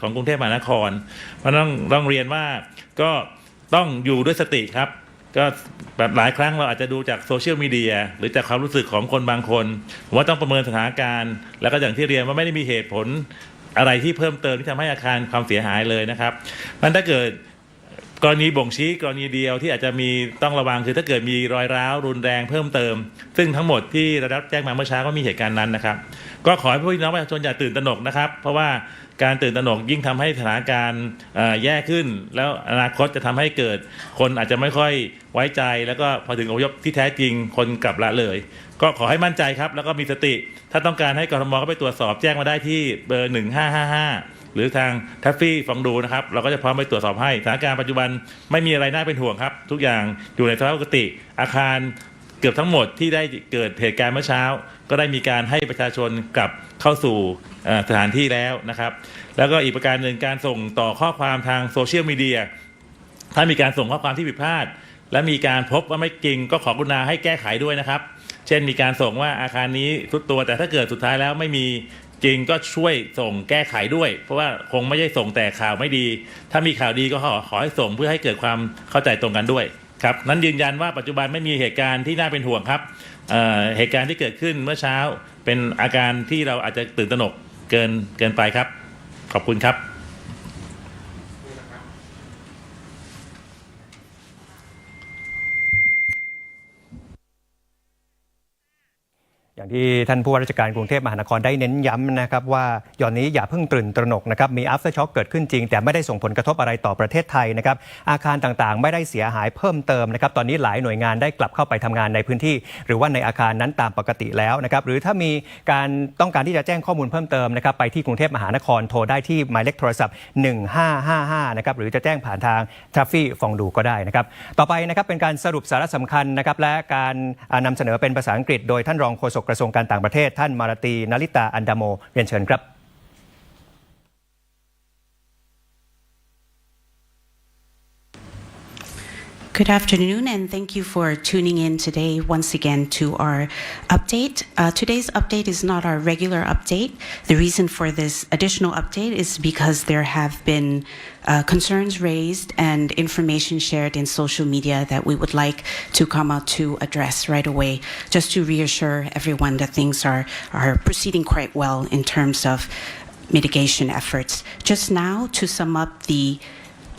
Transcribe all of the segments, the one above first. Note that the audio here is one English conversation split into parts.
ของกรุงเทพมหานครเพราะต้องต้องเรียนว่าก็ต้องอยู่ด้วยสติครับ ก็แบบหลายครั้งเราอาจจะดูจากโซเชียลมีเดียหรือจากความรู้สึกของคนบางคนผมว่าต้องประเมินสถานการณ์ แล้วก็อย่างที่เรียนว่าไม่ได้มีเหตุผลอะไรที่เพิ่มเติมที่ทำให้อาคารความเสียหายเลยนะครับมันถ้าเกิด กรณีบ่งชี้กรณีเดียวที่อาจจะมีต้องระวังคือถ้าเกิดมีรอยร้าวรุนแรงเพิ่มเติม ซึ่งทั้งหมดที่ราได้รับแจ้งมาเมื่อเช้าก็มีเหตุการณ์นั้นนะครับ ก็ขอให้พี่น้องประชาชนอย่าตื่นตระหนกนะครับ เพราะว่าการตื่นตระหนกยิ่งทำให้สถานการณ์แย่ขึ้น แล้วอนาคตจะทำให้เกิด คนอาจจะไม่ค่อยไว้ใจ แล้วก็พอถึงอพยพที่แท้จริงคนกลับละเลย ก็ขอให้มั่นใจครับ แล้วก็มีสติ ถ้าต้องการให้กรทมเข้าไปตรวจสอบแจ้งมาได้ที่เบอร์ 1555 หรือทางทัฟฟี่ฟังดูนะครับ เราก็จะพร้อมไปตรวจสอบให้สถานการณ์ปัจจุบันไม่มีอะไรน่าเป็นห่วงครับ ทุกอย่างอยู่ในสภาพปกติ อาคารเกือบทั้งหมดที่ได้เกิดเหตุการณ์เมื่อเช้า ก็ได้มีการให้ประชาชนกลับเข้าสู่สถานที่แล้วนะครับ แล้วก็อีกประการหนึ่งการส่งต่อข้อความทางโซเชียลมีเดียถ้ามีการส่งข้อความที่ผิดพลาด และมีการพบว่าไม่จริงก็ขอกรุณาให้แก้ไขด้วยนะครับ เช่นมีการส่งว่าอาคารนี้ทุดตัวแต่ถ้าเกิดสุดท้ายแล้วไม่มี จริงก็ช่วยส่งแก้ไขด้วย เพราะว่าคงไม่ใช่ส่งแต่ข่าวไม่ดี ถ้ามีข่าวดีก็ขอขอให้ส่งเพื่อให้เกิดความเข้าใจตรงกันด้วยครับนั้นยืนยันว่าปัจจุบันไม่มีเหตุการณ์ที่น่าเป็นห่วงครับเเหตุการณ์ที่เกิดขึ้นเมื่อเช้า เป็นอาการที่เราอาจจะตื่นตระหนกเกินเกินไปครับ ขอบคุณครับ อย่างที่ท่านผู้ว่าราชการกรุงเทพมหานครได้เน้นย้ำนะครับว่าย่อนนี้อย่าเพิ่งตื่นตระหนกนะครับมี after shock เกิดขึ้นจริง แต่ไม่ได้ส่งผลกระทบอะไรต่อประเทศไทยนะครับอาคารต่างๆ ไม่ได้เสียหายเพิ่มเติมนะครับตอนนี้หลายหน่วยงานได้กลับเข้าไปทำงานในพื้นที่ หรือว่าในอาคารนั้นตามปกติแล้วนะครับหรือถ้ามีการต้องการที่จะแจ้งข้อมูลเพิ่มเติมนะครับไปที่กรุงเทพมหานครโทรได้ที่หมายเลขโทรศัพท์ 1555นะครับหรือจะแจ้งผ่านทางทัฟฟี่ฟองดูก็ได้นะครับต่อไปนะครับเป็นการสรุปสาระสำคัญนะครับและการอ่านำเสนอเป็นภาษาอังกฤษ โดยท่านรองโฆษกระทรวงการต่างประเทศท่านมาราตีนาริตาอันดาโมเรียนเชิญครับ Good afternoon, and thank you for tuning in today once again to our update. Uh, today's update is not our regular update. The reason for this additional update is because there have been uh, concerns raised and information shared in social media that we would like to come out to address right away, just to reassure everyone that things are, are proceeding quite well in terms of mitigation efforts. Just now, to sum up the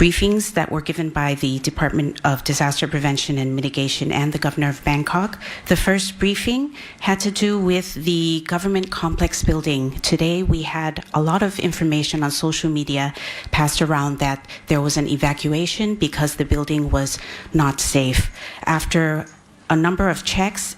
briefings that were given by the Department of Disaster Prevention and Mitigation and the Governor of Bangkok. The first briefing had to do with the government complex building. Today, we had a lot of information on social media passed around that there was an evacuation because the building was not safe. After a number of checks,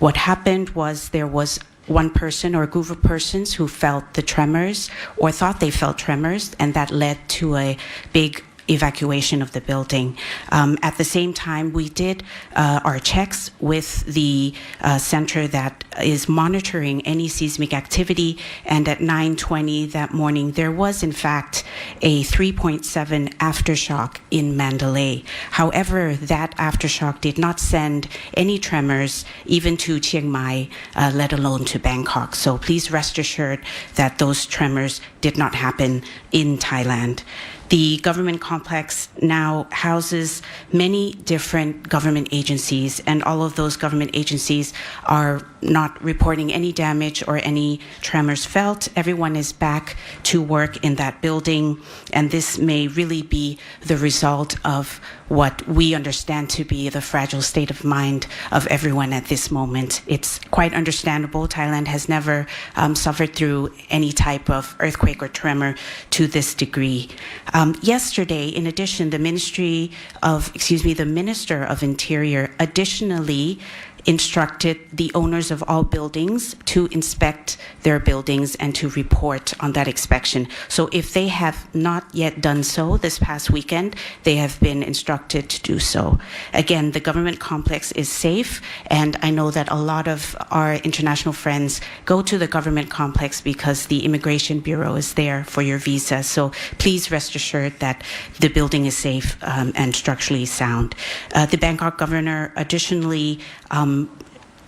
what happened was there was one person or a group of persons who felt the tremors or thought they felt tremors, and that led to a big evacuation of the building. Um, at the same time, we did uh, our checks with the uh, center that is monitoring any seismic activity, and at 9:20 that morning, there was in fact a 3.7 aftershock in Mandalay. However, that aftershock did not send any tremors even to Chiang Mai, uh, let alone to Bangkok. So please rest assured that those tremors did not happen in Thailand. The government complex now houses many different government agencies, and all of those government agencies are not reporting any damage or any tremors felt. Everyone is back to work in that building, and this may really be the result of what we understand to be the fragile state of mind of everyone at this moment. It's quite understandable. Thailand has never um, suffered through any type of earthquake or tremor to this degree. Um, yesterday, in addition, the Ministry of, excuse me, the Minister of Interior additionally instructed the owners of all buildings to inspect their buildings and to report on that inspection. So if they have not yet done so this past weekend, they have been instructed to do so. Again, the government complex is safe, and I know that a lot of our international friends go to the government complex because the Immigration Bureau is there for your visa. So please rest assured that the building is safe um, and structurally sound. Uh, the Bangkok governor additionally um,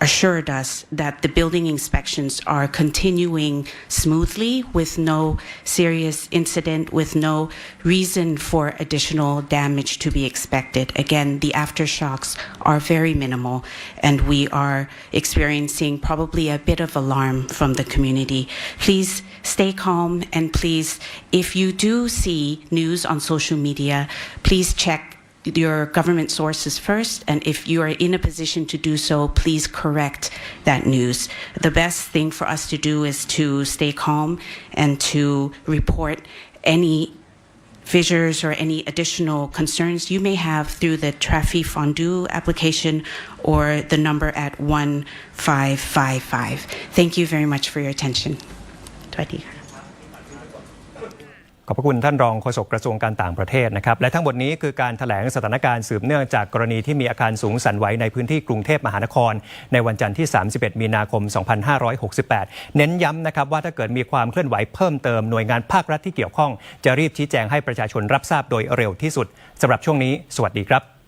assured us that the building inspections are continuing smoothly with no serious incident, with no reason for additional damage to be expected. Again, the aftershocks are very minimal, and we are experiencing probably a bit of alarm from the community. Please stay calm, and please, if you do see news on social media, please check your government sources first, and if you are in a position to do so, please correct that news. The best thing for us to do is to stay calm and to report any fissures or any additional concerns you may have through the Trafi Fondue application or the number at 1555. Thank you very much for your attention. ขอบพระคุณท่านรองโฆษกกระทรวงการต่างประเทศนะครับ และทั้งหมดนี้คือการถแถลงสถานการณ์สืบเนื่องจากกรณีที่มีอาคารสูงสั่นไหวในพื้นที่กรุงเทพมหานคร ในวันจันทร์ที่ 31 มีนาคม 2568 เน้นย้ำนะครับว่าถ้าเกิดมีความเคลื่อนไหวเพิ่มเติมหน่วยงานภาครัฐที่เกี่ยวข้อง จะรีบชี้แจงให้ประชาชนรับทราบโดยเร็วที่สุดสำหรับช่วงนี้ สวัสดีครับ